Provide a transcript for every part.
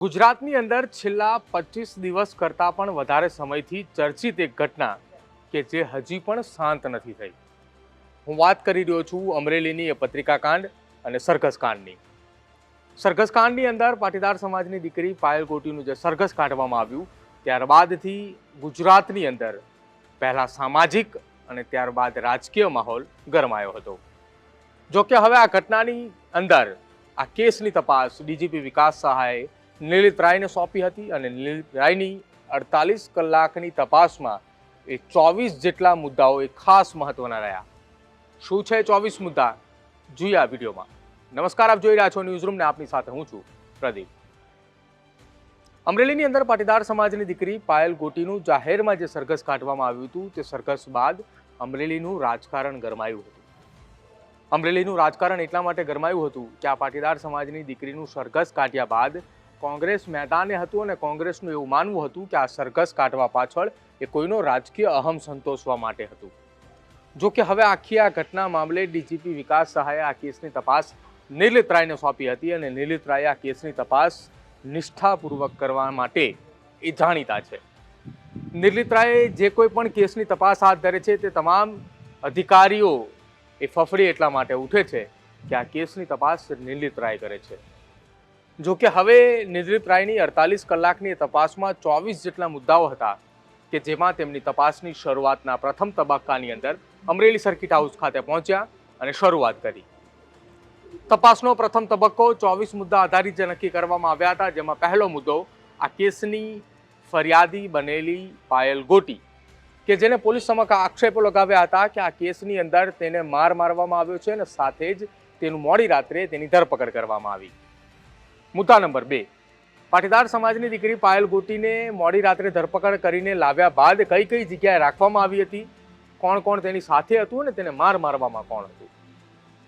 ગુજરાતની અંદર છેલ્લા પચીસ દિવસ કરતાં પણ વધારે સમયથી ચર્ચિત એક ઘટના કે જે હજી પણ શાંત નથી થઈ. હું વાત કરી રહ્યો છું અમરેલીની એ પત્રિકાકાંડ અને સરઘસકાંડની સરઘસકાંડની અંદર પાટીદાર સમાજની દીકરી પાયલ ગોટીનું જે સરઘસ કાઢવામાં આવ્યું, ત્યારબાદથી ગુજરાતની અંદર પહેલાં સામાજિક અને ત્યારબાદ રાજકીય માહોલ ગરમાયો હતો. જો કે હવે આ ઘટનાની અંદર આ કેસની તપાસ ડીજીપી વિકાસ સહાયે નિલિત રાયને સોંપી હતી અને નિલિત રાયની અડતાલીસ કલાકની તપાસમાં એ ચોવીસ જેટલા મુદ્દાઓ એ ખાસ મહત્વના રહ્યા. શું છે ચોવીસ મુદ્દા? જોઈએ આ વિડીયોમાં. નમસ્કાર, આપ જોઈ રહ્યા છો ન્યૂઝરૂમને આપની સાથે હું છું પ્રદીપ. અમરેલીની અંદર પાટીદાર સમાજની દીકરી પાયલ ગોટીનું જાહેરમાં જે સરઘસ કાઢવામાં આવ્યું હતું, તે સરઘસ બાદ અમરેલીનું રાજકારણ ગરમાયું હતું. અમરેલીનું રાજકારણ એટલા માટે ગરમાયું હતું કે આ પાટીદાર સમાજની દીકરીનું સરઘસ કાઢ્યા બાદ કોંગ્રેસ મેદાને હતું અને કોંગ્રેસનું એવું માનવું હતું કે આ સરઘસ કાઢવા પાછળ એ કોઈનો રાજકીય અહમ સંતોષવા માટે હતું. જો કે હવે આખી આ ઘટના મામલે ડીજીપી વિકાસ સહાયે આ કેસની તપાસ નિર્લિત રાયને સોંપી હતી અને નિર્લિત રાય આ કેસની તપાસ નિષ્ઠાપૂર્વક કરવા માટે એ જાણીતા છે. નિર્લિત રાયે જે કોઈ પણ કેસની તપાસ હાથ ધરે છે તે તમામ અધિકારીઓ એ ફફડી એટલા માટે ઉઠે છે કે આ કેસની તપાસ નિર્લિત રાય કરે છે. જો કે હવે નિદ્રિત રાયની અડતાલીસ કલાકની તપાસમાં ચોવીસ જેટલા મુદ્દાઓ હતા કે જેમાં તેમની તપાસની શરૂઆતના પ્રથમ તબક્કાની અંદર અમરેલી સર્કિટ હાઉસ ખાતે પહોંચ્યા અને શરૂઆત કરી. તપાસનો પ્રથમ તબક્કો ચોવીસ મુદ્દા આધારિત જે નક્કી કરવામાં આવ્યા હતા, જેમાં પહેલો મુદ્દો આ કેસની ફરિયાદી બનેલી પાયલ ગોટી, કે જેને પોલીસ સમક્ષ આક્ષેપો લગાવ્યા હતા કે આ કેસની અંદર તેને માર મારવામાં આવ્યો છે અને સાથે જ તેનું મોડી રાત્રે તેની ધરપકડ કરવામાં આવી. મુદ્દા નંબર બે. પાટીદાર સમાજની દીકરી પાયલ ગોટીને મોડી રાત્રે ધરપકડ કરીને લાવ્યા બાદ કઈ કઈ જગ્યાએ રાખવામાં આવી હતી? કોણ કોણ તેની સાથે હતું અને તેને માર મારવામાં કોણ હતું?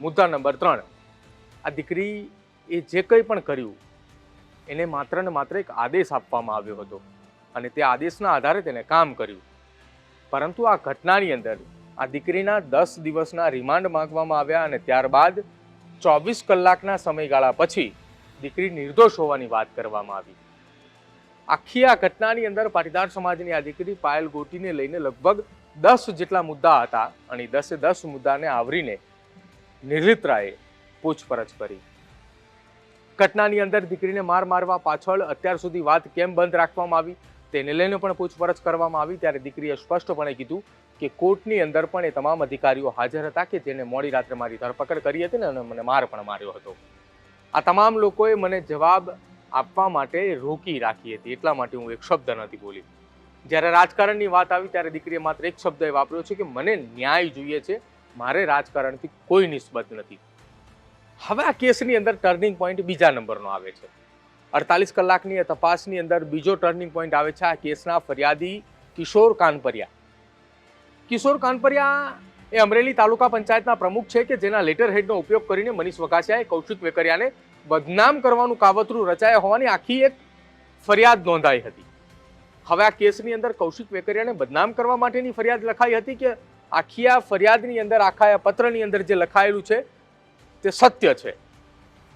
મુદ્દા નંબર ત્રણ. આ દીકરી એ જે કંઈ પણ કર્યું, એને માત્ર ને માત્ર એક આદેશ આપવામાં આવ્યો હતો અને તે આદેશના આધારે તેને કામ કર્યું. પરંતુ આ ઘટનાની અંદર આ દીકરીના દસ દિવસના રિમાન્ડ માંગવામાં આવ્યા અને ત્યારબાદ ચોવીસ કલાકના સમયગાળા પછી દીકરી નિર્દોષ હોવાની વાત કરવામાં આવી. આખી આ ઘટનાની અંદર પાટીદાર સમાજની આ દીકરી પાયલ ગોટીને લઈને લગભગ દસ જેટલા મુદ્દા હતા અને દસે દસ મુદ્દાને આવરીને નિર્લિત્રાએ પૂછપરછ કરી. ઘટનાની અંદર દીકરીને માર મારવા પાછળ અત્યાર સુધી વાત કેમ બંધ રાખવામાં આવી તેને લઈને પણ પૂછપરછ કરવામાં આવી. ત્યારે દીકરીએ સ્પષ્ટપણે કીધું કે કોર્ટની અંદર પણ એ તમામ અધિકારીઓ હાજર હતા કે જેને મોડી રાત્રે મારી ધરપકડ કરી હતી ને અને મને માર પણ માર્યો હતો. આ તમામ લોકોએ મને જવાબ આપવા માટે રોકી રાખી હતી. એટલા માટે હું એક શબ્દ નથી બોલી. જ્યારે રાજકારણની વાત આવી ત્યારે દીકરીએ માત્ર એક શબ્દ એ વાપર્યો છે કે મને ન્યાય જોઈએ છે. મારે રાજકારણથી કોઈ નિસ્બત નથી. હવે આ કેસની અંદર ટર્નિંગ પોઈન્ટ બીજા નંબરનો આવે છે. અડતાલીસ કલાકની તપાસની અંદર બીજો ટર્નિંગ પોઈન્ટ આવે છે આ કેસના ફરિયાદી કિશોર કાનપરિયા. કિશોર કાનપરિયા એ અમરેલી તાલુકા પંચાયતના પ્રમુખ છે કે જેના લેટર હેડનો ઉપયોગ કરીને મનીષ વકાસિયાએ કૌશિક વેકરિયાને બદનામ કરવાનું કાવતરું રચાયા હોવાની આખી એક ફરિયાદ નોંધાઈ હતી. હવે આ કેસની અંદર કૌશિક વેકરિયાને બદનામ કરવા માટેની ફરિયાદ લખાઈ હતી કે આખી આ ફરિયાદની અંદર, આખા આ પત્રની અંદર જે લખાયેલું છે તે સત્ય છે.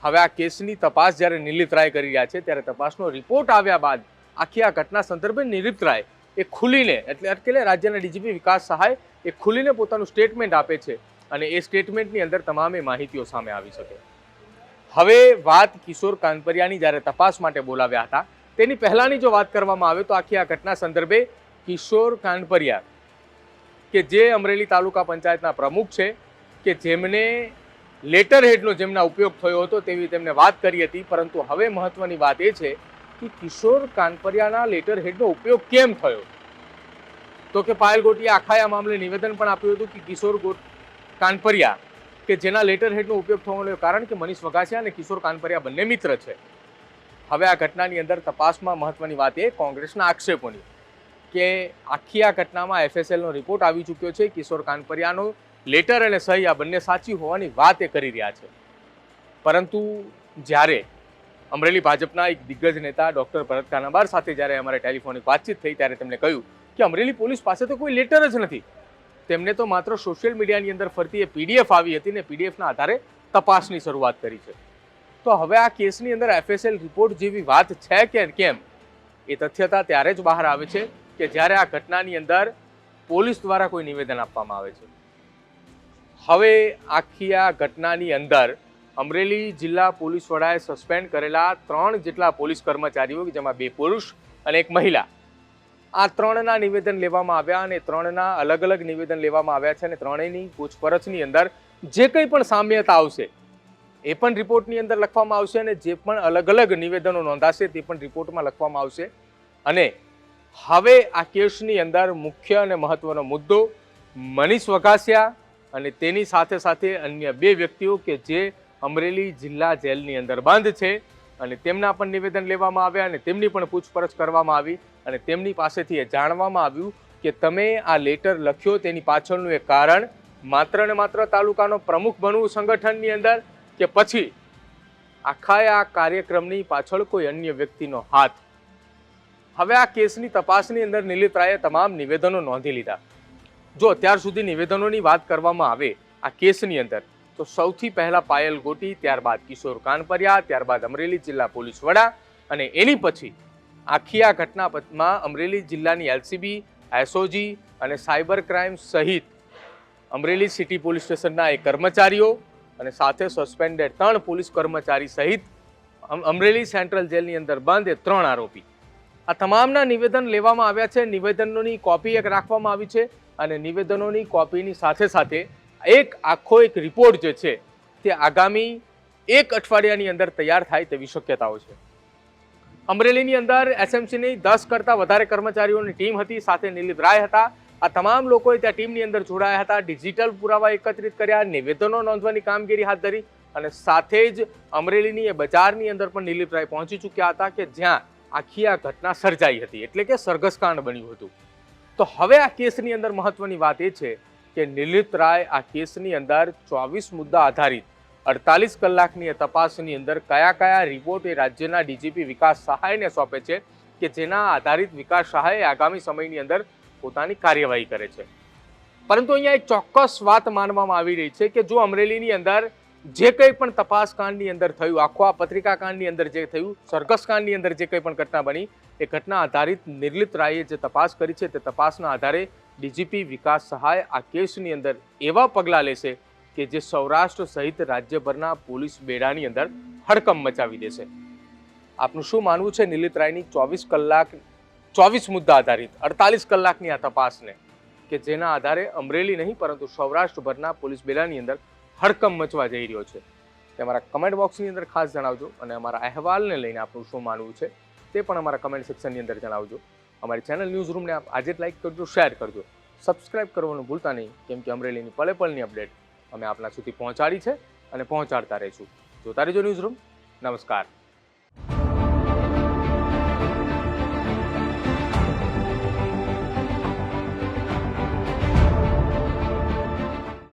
હવે આ કેસની તપાસ જ્યારે નિલિત રાય કરી રહ્યા છે, ત્યારે તપાસનો રિપોર્ટ આવ્યા બાદ આખી આ ઘટના સંદર્ભે નિલિત રાય એ ખુલીને, એટલે એટલે રાજ્યના ડીજીપી વિકાસ સહાય, એ ખુલીને પોતાનું સ્ટેટમેન્ટ આપે છે અને એ સ્ટેટમેન્ટની અંદર તમામે માહિતીઓ સામે આવી શકે. હવે વાત કિશોર કાનપરિયાની જ્યારે તપાસ માટે બોલાવ્યા હતા, તેની પહેલાંની જો વાત કરવામાં આવે તો આખી આ ઘટના સંદર્ભે કિશોર કાનપરિયા, કે જે અમરેલી તાલુકા પંચાયતના પ્રમુખ છે, કે જેમને લેટર હેડનો જેમના ઉપયોગ થયો હતો તેવી તેમને વાત કરી હતી, પરંતુ હવે મહત્વની વાત એ છે કે કિશોર કાનપરિયાના લેટર હેડનો ઉપયોગ કેમ થયો? તો કે પાયલ ગોટીએ આખા આ મામલે નિવેદન પણ આપ્યું હતું કે કિશોર ગોટ કાનપરિયા, કે જેના લેટર હેડનો ઉપયોગ થવાનું કારણ કે મનીષ વઘાસિયા અને કિશોર કાનપરિયા બંને મિત્ર છે. હવે આ ઘટનાની અંદર તપાસમાં મહત્વની વાત એ કોંગ્રેસના આક્ષેપોની, કે આખી આ ઘટનામાં એફએસએલનો રિપોર્ટ આવી ચૂક્યો છે, કિશોર કાનપરિયાનો લેટર અને સહી આ બંને સાચી હોવાની વાત એ કરી રહ્યા છે. પરંતુ જ્યારે અમરેલી ભાજપના એક દિગ્ગજ નેતા ડોક્ટર ભરત કાનાબાર સાથે જ્યારે અમારે ટેલિફોનિક વાતચીત થઈ ત્યારે તેમણે કહ્યું કે અમરેલી પોલીસ પાસે તો કોઈ લેટર જ નથી. તેમને તો માત્ર સોશિયલ મીડિયાની અંદર ફરતી એ પીડીએફ આવી હતી ને પીડીએફના આધારે તપાસની શરૂઆત કરી છે. તો હવે આ કેસની અંદર એફએસએલ રિપોર્ટ જેવી વાત છે કે કેમ? એ તથ્યતા ત્યારે જ બહાર આવે છે કે જ્યારે આ ઘટનાની અંદર પોલીસ દ્વારા કોઈ નિવેદન આપવામાં આવે છે. હવે આખી આ ઘટનાની અંદર અમરેલી જિલ્લા પોલીસ વડાએ સસ્પેન્ડ કરેલા ત્રણ જેટલા પોલીસ કર્મચારીઓ જેમાં બે પુરુષ અને એક મહિલા. આ ત્રણના નિવેદન લેવામાં આવ્યા અને ત્રણના અલગ અલગ નિવેદન લેવામાં આવ્યા છે અને ત્રણેયની પૂછપરછની અંદર જે કંઈ પણ સામ્યતા આવશે, એ પણ રિપોર્ટની અંદર લખવામાં આવશે અને જે પણ અલગ અલગ નિવેદનો નોંધાશે તે પણ રિપોર્ટમાં લખવામાં આવશે. અને હવે આ કેસની અંદર મુખ્ય અને મહત્વનો મુદ્દો મનીષ વઘાસિયા અને તેની સાથે સાથે અન્ય બે વ્યક્તિઓ કે જે અમરેલી જિલ્લા જેલની અંદર બંધ છે અને તેમના પણ નિવેદન લેવામાં આવ્યા અને તેમની પણ પૂછપરછ કરવામાં આવી અને તેમની પાસેથી એ જાણવામાં આવ્યું કે તમે આ લેટર લખ્યો તેની પાછળનું એક કારણ માત્ર ને માત્ર તાલુકાનો પ્રમુખ બનવું સંગઠનની અંદર કે પછી આખા આ કાર્યક્રમની પાછળ કોઈ અન્ય વ્યક્તિનો હાથ? હવે આ કેસની તપાસની અંદર નિલિત તમામ નિવેદનો નોંધી લીધા. જો અત્યાર સુધી નિવેદનોની વાત કરવામાં આવે આ કેસની અંદર તો સૌથી પહેલા પાયલ ગોટી, ત્યારબાદ કિશોર કાનપરિયા, ત્યારબાદ અમરેલી જિલ્લા પોલીસ વડા અને એની પછી આખી આ ઘટનામાં અમરેલી જિલ્લાની એલસીબી, એસઓજી અને સાયબર ક્રાઇમ સહિત અમરેલી સિટી પોલીસ સ્ટેશનના એક કર્મચારીઓ અને સાથે સસ્પેન્ડેડ ત્રણ પોલીસ કર્મચારી સહિત અમ- અમરેલી સેન્ટ્રલ જેલની અંદર બંધ એ ત્રણ આરોપી. આ તમામના નિવેદન લેવામાં આવ્યા છે. નિવેદનોની કોપી એક રાખવામાં આવી છે અને નિવેદનોની કોપીની સાથે સાથે એક આખો એક રિપોર્ટ જે છે તે આગામી એક અઠવાડિયાની અંદર તૈયાર થાય તેવી શક્યતાઓ છે. અમરેલીની અંદર એસએમસીની દસ કરતાં વધારે કર્મચારીઓની ટીમ હતી, સાથે નિલીપ રાય હતા. આ તમામ લોકોએ ત્યાં ટીમની અંદર જોડાયા હતા, ડિજિટલ પુરાવા એકત્રિત કર્યા, નિવેદનો નોંધવાની કામગીરી હાથ ધરી અને સાથે જ અમરેલીની એ બજારની અંદર પણ નિલીપ રાય પહોંચી ચૂક્યા હતા કે જ્યાં આખી આ ઘટના સર્જાઈ હતી, એટલે કે સરઘસકાંડ બન્યું હતું. તો હવે આ કેસની અંદર મહત્વની વાત એ છે કે નિલિત રાય આ કેસની અંદર ચોવીસ મુદ્દા આધારિત અડતાલીસ કલાકની તપાસની અંદર કયા કયા રિપોર્ટ એ રાજ્યના ડીજીપી વિકાસ સહાયને સોંપે છે કે જેના આધારિત વિકાસ સહાય આગામી સમયની અંદર પોતાની કાર્યવાહી કરે છે. પરંતુ અહીંયા એક ચોક્કસ વાત માનવામાં આવી રહી છે કે જો અમરેલીની અંદર જે કંઈ પણ તપાસ કાંડની અંદર થયું, આખો આ પત્રિકા અંદર જે થયું સરઘસ કાંડની અંદર જે કંઈ પણ ઘટના બની, એ ઘટના આધારિત નિર્લિત રાયે જે તપાસ કરી છે તે તપાસના આધારે ડીજીપી વિકાસ સહાય આ કેસની અંદર એવા પગલાં લેશે કે જે સૌરાષ્ટ્ર સહિત રાજ્યભરના પોલીસ બેડાની અંદર હડકંપ મચાવી દેશે. આપનું શું માનવું છે? નિલિત રાયની ચોવીસ કલાક, ચોવીસ મુદ્દા આધારિત, અડતાલીસ કલાકની આ તપાસને, કે જેના આધારે અમરેલી નહીં, પરંતુ સૌરાષ્ટ્રભરના પોલીસ બેડાની અંદર હડકંપ મચવા જઈ રહ્યો છે. તે અમારા કમેન્ટ બોક્સની અંદર ખાસ જણાવજો અને અમારા અહેવાલને લઈને આપનું શું માનવું છે તે પણ અમારા કમેન્ટ સેક્શનની અંદર જણાવજો. અમારી ચેનલ ન્યૂઝ રૂમને આપ આજે જ લાઈક કરજો શેર કરજો. સબસ્ક્રાઇબ કરવાનું ભૂલતા નહીં, કેમ કે અમરેલીની પલે પલની અપડેટ અમે આપના સુધી પહોંચાડી છે અને પહોંચાડતા રહીશું. જોતા રહેજો ન્યૂઝ રૂમ નમસ્કાર.